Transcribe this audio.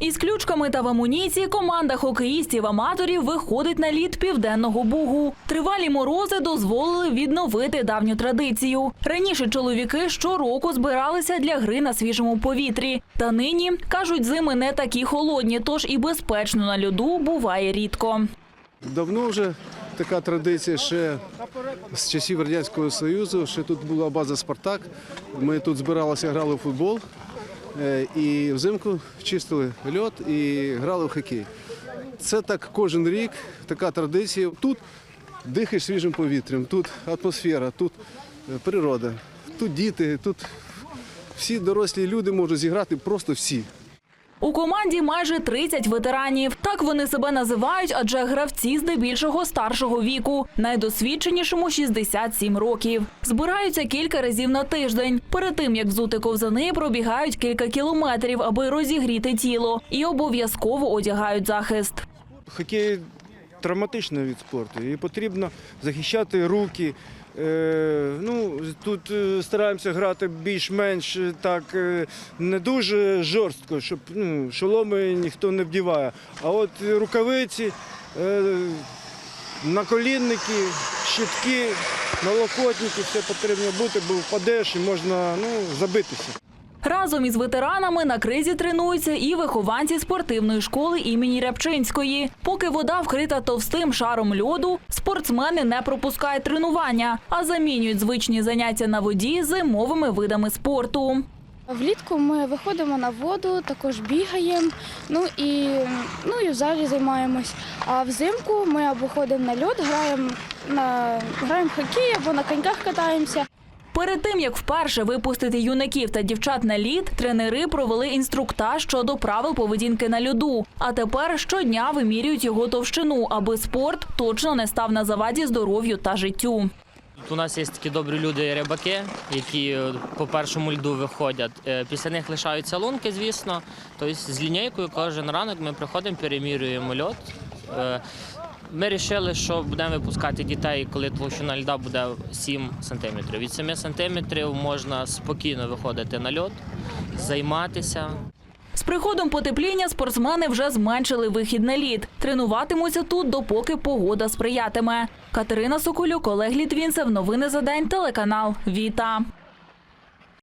Із ключками та в амуніції команда хокеїстів-аматорів виходить на лід південного бугу. Тривалі морози дозволили відновити давню традицію. Раніше чоловіки щороку збиралися для гри на свіжому повітрі. Та нині кажуть, зими не такі холодні, тож і безпечно на льоду буває рідко. Давно вже така традиція ще з часів Радянського Союзу. Ще тут була база Спартак. Ми тут збиралися, грали в футбол. Е, І взимку чистили льот і грали в хокей. Це так кожен рік, така традиція. Тут дихаєш свіжим повітрям, тут атмосфера, тут е, природа, тут діти, тут всі дорослі люди можуть зіграти просто всі. У команді майже 30 ветеранів. Так вони себе називають, адже гравці здебільшого старшого віку. Найдосвідченішому 67 років. Збираються кілька разів на тиждень. Перед тим як взути ковзани, пробігають кілька кілометрів, аби розігріти тіло, і обов'язково одягають захист. Хокей травматичний від спорту і потрібно захищати руки. Е, ну, тут е, стараємося грати більш-менш е, так не дуже жорстко, щоб ну, шоломи ніхто не вдіває. А от рукавиці, наколінники, щитки, налокотники, все потрібно бути, бо впадеш і можна ну, забитися. Разом із ветеранами на кризі тренуються і вихованці спортивної школи імені Рябчинської. Поки вода вкрита товстим шаром льоду, спортсмени не пропускають тренування, а замінюють звичні заняття на воді зимовими видами спорту. Влітку ми виходимо на воду, також бігаємо, ну і, ну і в залі займаємось. А взимку ми або ходимо на льод, граємо на граємо хокей або на коньках катаємося. Перед тим як вперше випустити юнаків та дівчат на лід, тренери провели інструктаж щодо правил поведінки на льоду. А тепер щодня вимірюють його товщину, аби спорт точно не став на заваді здоров'ю та життю. У нас є такі добрі люди рибаки, які е, по першому льду виходять. Е, Після них лишаються лунки, звісно. Тобто з лінійкою кожен ранок ми приходимо, перемірюємо льод. Ми вирішили, що будемо випускати дітей, коли товщина льда буде 7 сантиметрів. Від 7 сантиметрів можна спокійно виходити на льод, займатися. З приходом потепління спортсмени вже зменшили вихід на лід. Тренуватимуться тут, допоки погода сприятиме. Катерина Соколюк, Олег Літвінцев. Новини за день. Телеканал Віта.